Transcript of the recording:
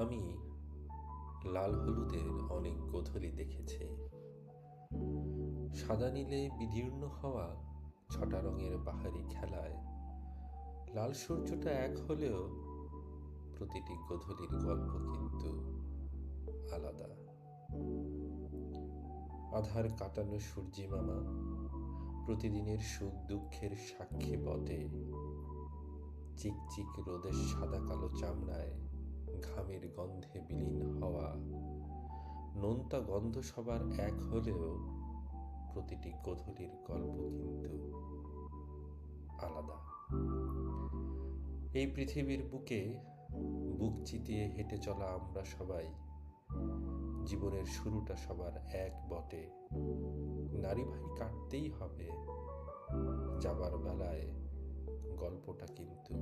আমি লাল হলুদের অনেক গোধূলি দেখেছি। সাদা নীলে বিদীর্ণ হওয়া ছটা রঙের বাহারি খেলায়। লাল সূর্যটা এক হলেও প্রতিটি গোধূলির গল্প কিন্তু আলাদা। আধার কাটানো সূর্যি মামা প্রতিদিনের সুখ দুঃখের সাক্ষী বটে। চিকচিক রোদের সাদা কালো চামড়ায় ঘামের গন্ধে বিলীন হওয়া। নোনতা গন্ধ সবার এক হলেও প্রতিটি গোধূলির গল্প কিন্তু আলাদা। এই পৃথিবীর বুকে বুক চিতিয়ে হেঁটে চলা আমরা সবাই, জীবনের শুরুটা সবার এক বটে। নারী ভাই কাটতেই হবে, যাবার বেলায় গল্পটা কিন্তু